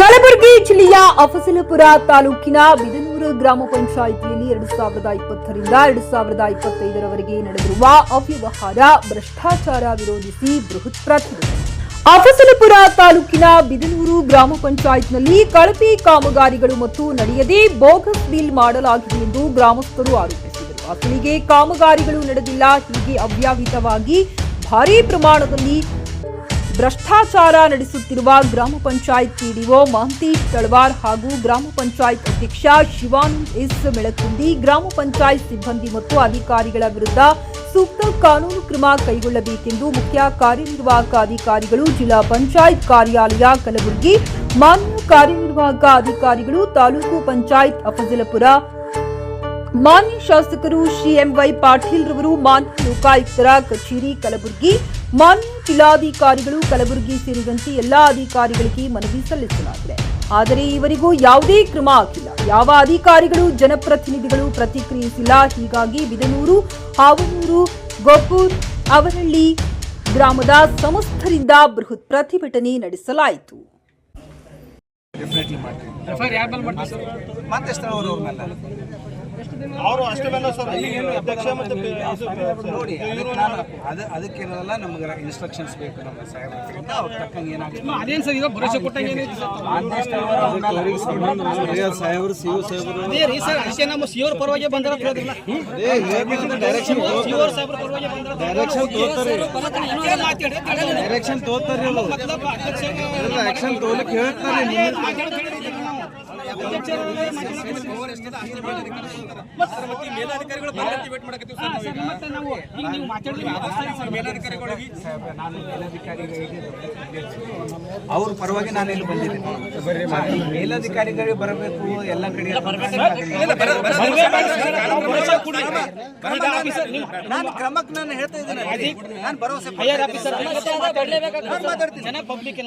ಕಲಬುರಗಿ ಜಿಲ್ಲೆಯ ಅಫಸಲಪುರ ತಾಲೂಕಿನ ಬಿದನೂರು ಗ್ರಾಮ ಪಂಚಾಯಿತಿಯಲ್ಲಿ ಎರಡು ಸಾವಿರದ ಇಪ್ಪತ್ತರಿಂದ ಎರಡು ಸಾವಿರದ ಇಪ್ಪತ್ತೈದರವರೆಗೆ ನಡೆದಿರುವ ಅವ್ಯವಹಾರ, ಭ್ರಷ್ಟಾಚಾರ ವಿರೋಧಿಸಿ ಬೃಹತ್ ಪ್ರತಿಭಟನೆ. ಅಫಸಲಪುರ ತಾಲೂಕಿನ ಬಿದನೂರು ಗ್ರಾಮ ಪಂಚಾಯತ್ನಲ್ಲಿ ಕಳಪೆ ಕಾಮಗಾರಿಗಳು ಮತ್ತು ನಡೆಯದೇ ಬೋಗಸ್ ಬಿಲ್ ಮಾಡಲಾಗಿದೆ ಎಂದು ಗ್ರಾಮಸ್ಥರು ಆರೋಪಿಸಿದರು. ಅಸಲಿಗೆ ಕಾಮಗಾರಿಗಳು ನಡೆದಿಲ್ಲ, ಹೀಗೆ ಅವ್ಯಾಹಿತವಾಗಿ ಭಾರೀ ಪ್ರಮಾಣದಲ್ಲಿ ಭ್ರಷ್ಟಾಚಾರ ನಡೆಸುತ್ತಿರುವ ಗ್ರಾಮ ಪಂಚಾಯತ್ ಪಿಡಿಒ ಮಹಂತೇಶ್ ತಳವಾರ್ ಹಾಗೂ ಗ್ರಾಮ ಪಂಚಾಯತ್ ಅಧ್ಯಕ್ಷ ಶಿವಾನಂದ್ ಎಸ್ ಮೆಳಕುಂದಿ ಗ್ರಾಮ ಪಂಚಾಯತ್ ಸಿಬ್ಬಂದಿ ಮತ್ತು ಅಧಿಕಾರಿಗಳ ವಿರುದ್ಧ ಸೂಕ್ತ ಕಾನೂನು ಕ್ರಮ ಕೈಗೊಳ್ಳಬೇಕೆಂದು ಮುಖ್ಯ ಕಾರ್ಯನಿರ್ವಾಹಕ ಅಧಿಕಾರಿಗಳು, ಜಿಲ್ಲಾ ಪಂಚಾಯತ್ ಕಾರ್ಯಾಲಯ, ಕಲಬುರಗಿ, ಮಾನ್ಯ ಕಾರ್ಯನಿರ್ವಾಹಕ ಅಧಿಕಾರಿಗಳು, ತಾಲೂಕು ಪಂಚಾಯತ್ ಅಫಜಲಪುರ, ಮಾನ್ಯ ಶಾಸಕರು ಶ್ರೀ ಎಂವೈ ಪಾಟೀಲ್ ರವರು, ಮಾನ್ಯ ಲೋಕಾಯುಕ್ತರ ಕಚೇರಿ, ಕಲಬುರಗಿ ಮಾನ್ಯ ಜಿಲ್ಲಾಧಿಕಾರಿಗಳು ಕಲಬುರಗಿ ಸೇರಿದಂತೆ ಎಲ್ಲಾ ಅಧಿಕಾರಿಗಳಿಗೆ ಮನವಿ ಸಲ್ಲಿಸಲಾಗಿದೆ. ಆದರೆ ಇವರಿಗೂ ಯಾವುದೇ ಕ್ರಮ ಆಗಿಲ್ಲ ಯಾವ ಅಧಿಕಾರಿಗಳು ಜನಪ್ರತಿನಿಧಿಗಳು ಪ್ರತಿಕ್ರಿಯಿಸಿಲ್ಲ. ಹೀಗಾಗಿ ಬಿದನೂರು ಹಾವನೂರು ಗೋಪುರ್ ಅವರಳ್ಳಿ ಗ್ರಾಮದ ಸಮಸ್ತರಿಂದ ಬೃಹತ್ ಪ್ರತಿಭಟನೆ ನಡೆಸಲಾಯಿತು. ಮತ್ತೆ ಅವರು ಅಷ್ಟೇ ಸರ್. ಅಧ್ಯಕ್ಷ ಮತ್ತೆ ನೋಡಿ ಅದಕ್ಕೆ ನಾನು ಅದು ಅದಕ್ಕಿರೋದಲ್ಲ ನಮ್ಗೆ ಇನ್ಸ್ಟ್ರಕ್ಷನ್ಸ್ ಬೇಕು ನಮ್ಮ ಸಾಹೇಬರಿಂದ ಅವ್ರ ತಕ್ಕಂಗೆ ಏನಾಗುತ್ತೆ ಅದೇನು ಸರ್ ಭರೋಸೆ ಕೊಟ್ಟಂಗೆ ಅದೇ ರೀ ಸರ್ ಅಷ್ಟೇ ನಮ್ಮ ಸಿಯೋರ್ ಪರವಾಗಿ ಬಂದಾರ ಅಂತ ಹೇಳಿದ್ರಲ್ಲ ಸಿಯೋರ್ ಸಾಹೇಬ್ರ ಪರವಾಗಿ ಬಂದಿರ ಡೈರೆಕ್ಷನ್ ಡೈರೆಕ್ಷನ್ ತೋತಾರ್ರಿ ಅದು ಆಕ್ಷನ್ ತೋಲಿಕ್ ಹೇಳ್ತಾರೆ ಮತ್ತೆ ನಾವು ಈಗ ನೀವು ಮಾತಾಡಿದ್ರೆ ನಾನು ಮೇಲಧಿಕಾರಿಗಳಿಗೆ ಅವ್ರ ಪರವಾಗಿ ನಾನು ಇಲ್ಲಿ ಬಂದಿದ್ದೀನಿ. ಮೇಲಧಿಕಾರಿಗಳಿಗೆ ಬರಬೇಕು ಎಲ್ಲ ಕಡೆ ನಾನು ಕ್ರಮಕ್ಕೆ ನಾನು ಹೇಳ್ತಾ ಇದ್ದೀನಿ ನಾನು ಭರವಸೆ ಮಾತಾಡ್ತೀನಿ. ಪಬ್ಲಿಕ್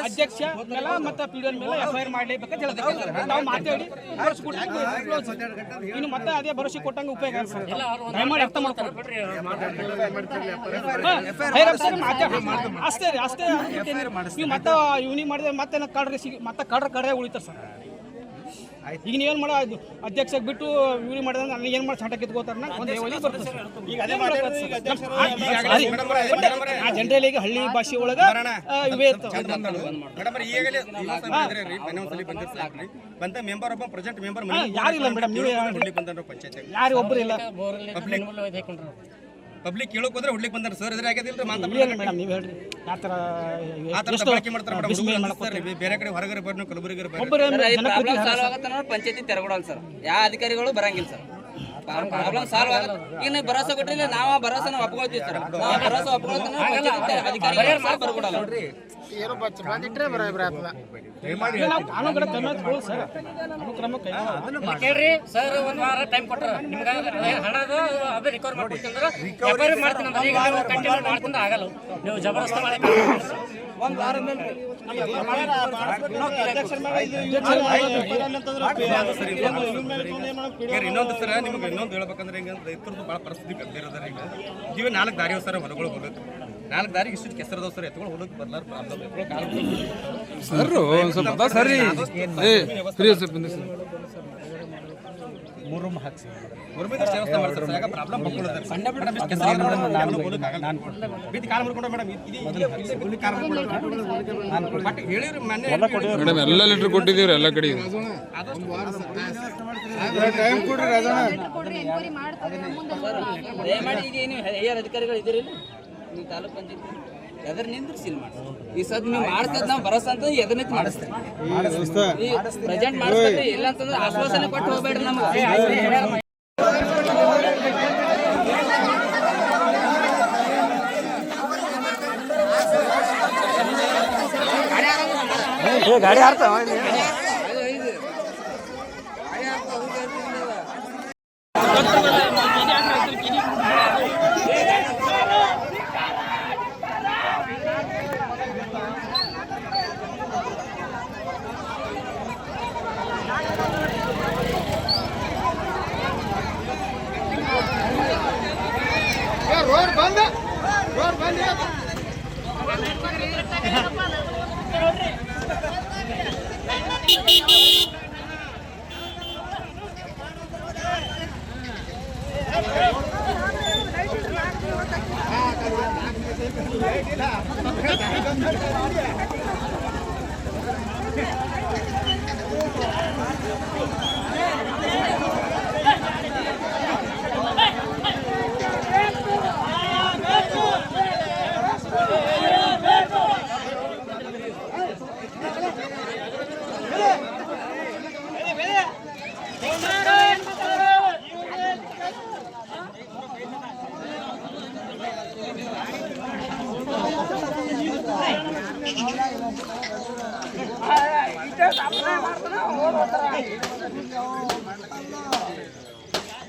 ಅಧ್ಯಕ್ಷ ಮೇಲೆ ಮತ್ತೆ ಪಿಡಿಎಲ್ ಮೇಲೆ ಎಫ್ಐಆರ್ ಮಾಡ್ಲೇಬೇಕಂತ ಹೇಳ್ತಾರೆ ನಾವು ಮಾತಾಡಿ. ಇನ್ನು ಮತ್ತೆ ಅದೇ ಭರವಸೆ ಕೊಟ್ಟಂಗೆ ಉಪಯೋಗ. ದಯಮಾಡಿ ಅರ್ಥ ಮಾಡ್ಕೊಳ್ರಿ ಮಾತಾಡಿ ಅಷ್ಟೇ ರೀ ಅಷ್ಟೇ ನೀವು ಮತ್ತೆ ಇವ್ನಿಗೆ ಮಾಡಿದ್ರೆ ಮತ್ತೆ ಕಡ್ರೆ ಸಿಗಿ ಮತ್ತೆ ಕಡ್ರ ಕಡ್ರೆ ಉಳಿತಾರೆ ಸರ್. ಈಗ ನೀವೇನ್ ಮಾಡೋ ಅದು ಅಧ್ಯಕ್ಷಕ್ಕೆ ಬಿಟ್ಟು ಇವ್ರಿಗೆ ಮಾಡಿದ್ರೆ ನನಗೆ ಏನು ಮಾಡಿ ಸಾಟ ಕಿತ್ಕೋತಾರ ಒಂದು ಒಲಿ ಈಗ ಅದೇ ಮಾತಾಡಿ ಈಗ ಅಧ್ಯಕ್ಷ ಆ ಜನರಲ್ ಈಗ ಹಳ್ಳಿ ಭಾಷೆ ಒಳಗ ಇವೇ ಬಂತ ಮೆಂಬರ್ ಒಬ್ಬ ಪ್ರೆಸೆಂಟ್ ಮೆಂಬರ್ ಯಾರಿಲ್ಲ ಮೇಡಮ್ ನೀವೇ ಹುಡ್ಲಿಕ್ ಬಂದ್ರು ಪಂಚಾಯತ್ ಯಾರು ಒಬ್ಬರು ಇಲ್ಲ. ಪಬ್ಲಿಕ್ ಕೇಳೋಕ್ ಹೋದ್ರೆ ಹುಡ್ಲಿಕ್ ಬಂದಾರ ಸರ್ ಇದ್ರೆ ಆಗ್ಯದಿಲ್ಲ ಮೇಡಮ್ ನೀವು ಹೇಳ್ರಿ. ಯಾವ ಥರ ಆ ಥರ ಬಳಕೆ ಮಾಡ್ತಾರೆ ಮೇಡಮ್ ಬೇರೆ ಕಡೆ ಹೊರಗಡೆ ಬರ್ನು ಕಲಬುರಗಿ ಬರ್ರಿ. ಒಬ್ಬರು ಪ್ರಾಬ್ಲಮ್ ಸಾಲ್ವ್ ಆಗತ್ತ ಪಂಚಾಯತಿ ತೆರಗೊಡಲ್ಲ ಸರ್ ಯಾವ ಅಧಿಕಾರಿಗಳು ಬರಂಗಿಲ್ಲ ಸರ್ ಪ್ರಾಬ್ಲಮ್ ಸಾಲ್ವ್ ಆಗತ್ತ. ಈಗ ನೀವು ಭರೋಸೆ ಕೊಟ್ಟಿಲ್ಲ ನಾವು ಭರೋಸಾ ನಾವು ಒಪ್ಕೊಳ್ತೀವಿ ಸರ್ ನಾವು ಭರೋಸೆ ಒಪ್ಕೊಳ್ತಾನೆ ಅಧಿಕಾರಿಗಳು ಬರ್ಕೊಡಲ್ಲ ಗಮನ ತಗೊಳ್ಳಿ ಸರ್. ಕೇಳ್ರಿ ಒಂದ್ ವಾರ ಟೈಮ್ ಕೊಟ್ಟರು ನಿಮ್ಗೆ ಹಣದ ಅದೇ ರಿಕವರ್ ಮಾಡ್ಕೊಡ್ತೀನಿ ಅಂದ್ರೆ ರಿಕವರಿ ಮಾಡ್ತೀನಿ ಅಂದ್ರೆ. ಈಗ ನೀವು ಕಂಟಿನ್ಯೂ ಮಾಡ್ತೀನಿ ಆಗಲ್ಲ. ನೀವು ಜಬರ್ದಸ್ತ ಮಾಡಕ್ಕೆ ಒಂದು ವಾರ ಇನ್ನೊಂದು ಸರ ನಿಮ್ಗೆ ಇನ್ನೊಂದು ಹೇಳ್ಬೇಕಂದ್ರೆ ಹಿಂಗ ರೈತರದ್ದು ಭಾಳ ಪರಿಸ್ಥಿತಿ ಗಂಭೀರ ಈಗ. ನೀವೇ ನಾಲ್ಕು ದಾರಿ ಸರ್ ಹೊಲಗಳು ಹೋಗಕ್ಕೆ ನಾಲ್ಕು ದಾರಿಗೆ ಇಷ್ಟು ಕೆಸರದವ್ ಸರ್ ಎತ್ಕೊಂಡು ಹೋಗಕ್ಕೆ ಬರ್ಲಾರ ಪ್ರಾಬ್ಲಮ್ ಸರ್ ಒಂದ್ ಸ್ವಲ್ಪ ಅದ ಸರಿ. ಸ್ವಲ್ಪ ಸರ್. ಮೂರು ಹಾಕ್ಸಿ. ಪ್ರಾಬ್ಲಮ್ ಮೇಡಮ್ ಬಿದ್ದು ಕಾಲು ಮುರ್ಕೊಂಡು ಇದು ಕಾಲು ಮುರ್ಕೊಂಡು ಬಟ್ ಹೇಳಿರಿ ಮೊನ್ನೆ ಮೇಡಮ್ ಎಲ್ಲ ಲೆಟರ್ ಕೊಟ್ಟಿದ್ದೀವ್ರಿ ಎಲ್ಲ ಕಡೆ ಟೈಮ್ ಕೊಡ್ರಿ ರಾಜಣ್ಣ. ದಯಮಾಡಿ ಈಗ ನೀವು ಹೈಯರ್ ಅಧಿಕಾರಿಗಳು ಇದ್ದೀರಿ ನೀವು ತಾಲೂಕ್ ಪಂಚಾಯತಿ ಎದ್ರ ನಿಂದ್ರಿಸಿ ಮಾಡಿ ಈ ಸದ್ ನೀವು ಮಾಡಿಸ್ತದ ನಾವು ಎದ್ರ ನಿಂತು ಮಾಡಿಸ್ತೀವಿ ಪ್ರೆಸೆಂಟ್ ಮಾಡಿಸ್ತೇವೆ ಇಲ್ಲ ಅಂತಂದ್ರೆ ಆಶ್ವಾಸನೆ ಕೊಟ್ಟು ಹೋಗ್ಬೇಡ್ರಿ ನಮ್ಗೆ. ರೋಡ್ ಬಂದ್ ರೋಡ್ ಬಂದ್ Yeah. ಇಟ್ಟೆ ತಪ್ಪಲೆ ಮಾಡ್ತಾನೆ ಹೋಗೋದ್ರ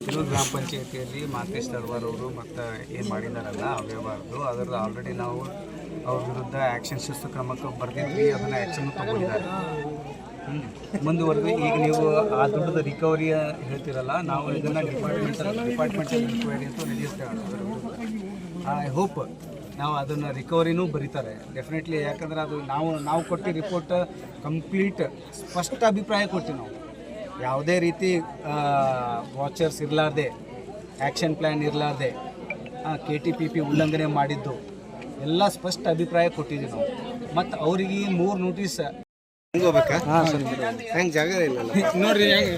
ಗ್ರಾಮ ಪಂಚಾಯತಿಯಲ್ಲಿ ಮಾತೇಶ್ ತರ್ವಾರ್ ಅವರು ಮತ್ತು ಏನು ಮಾಡಿದಾರಲ್ಲ, ಅವ್ಯವಹಾರದ್ದು. ಅದರದ್ದು ಆಲ್ರೆಡಿ ನಾವು ಅವ್ರ ವಿರುದ್ಧ ಆ್ಯಕ್ಷನ್ ಶಿಸ್ತು ಕ್ರಮಕ್ಕೆ ಬರೆದಿದ್ವಿ, ಅದನ್ನು ಆ್ಯಕ್ಷನ್ ತಗೊಂಡಿದ್ದಾರೆ. ಮುಂದುವರೆದು, ಈಗ ನೀವು ಆ ದುಡ್ಡದ ರಿಕವರಿ ಹೇಳ್ತೀರಲ್ಲ, ನಾವು ಇದನ್ನು ಡಿಪಾರ್ಟ್ಮೆಂಟ್ ಡಿಪಾರ್ಟ್ಮೆಂಟ್ ಇನ್ಕ್ವೈರಿ ಅಂತ ನಡೆಸ್ತೇವೆ ಐ ಹೋಪ್ ನಾವು ಅದನ್ನು ರಿಕವರಿನೂ ಬರೀತಾರೆ. ಡೆಫಿನೆಟ್ಲಿ ಯಾಕಂದ್ರೆ ಅದು ನಾವು ನಾವು ಕೊಟ್ಟ ರಿಪೋರ್ಟ್ ಕಂಪ್ಲೀಟ್ ಸ್ಪಷ್ಟ ಅಭಿಪ್ರಾಯ ಕೊಡ್ತೀವಿ ನಾವು. ಯಾವುದೇ ರೀತಿ ವಾಚರ್ಸ್ ಇರಲಾರ್ದೆ ಆ್ಯಕ್ಷನ್ ಪ್ಲ್ಯಾನ್ ಇರಲಾರ್ದೆ ಕೆ ಟಿ ಪಿ ಪಿ ಉಲ್ಲಂಘನೆ ಮಾಡಿದ್ದು ಎಲ್ಲ ಸ್ಪಷ್ಟ ಅಭಿಪ್ರಾಯ ಕೊಟ್ಟಿದ್ದೀವಿ ನಾವು. ಮತ್ತು ಅವರಿಗೆ ಮೂರು ನೋಟಿಸ್ ಹೆಂಗ್ ಹೋಗ್ಬೇಕಾ? ಹೆಂಗ್ ಜಾಗ ಇಲ್ಲ ನೋಡ್ರಿ ಹೆಂಗೆ?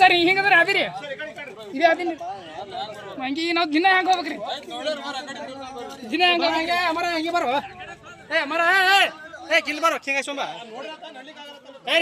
ಸರಿ. ಹಿಂಗಂದ್ರೆ ಅದಿರಿ ಇದೇ ಅದಿನಿ ಹಂಗೆ ನಾವು ದಿನ ಹೆಂಗೆ ಹೋಗ್ಬೇಕ್ರಿ. ದಿನ ಹೆಂಗೆ ಹಂಗೆ ಅಮರ ಹಂಗೆ ಬರೋ ಏ ಅಮರ ಏ ಕಿಲ್ ಬರೋ ಹಿಂಗೆ ಸೋಮ ಏ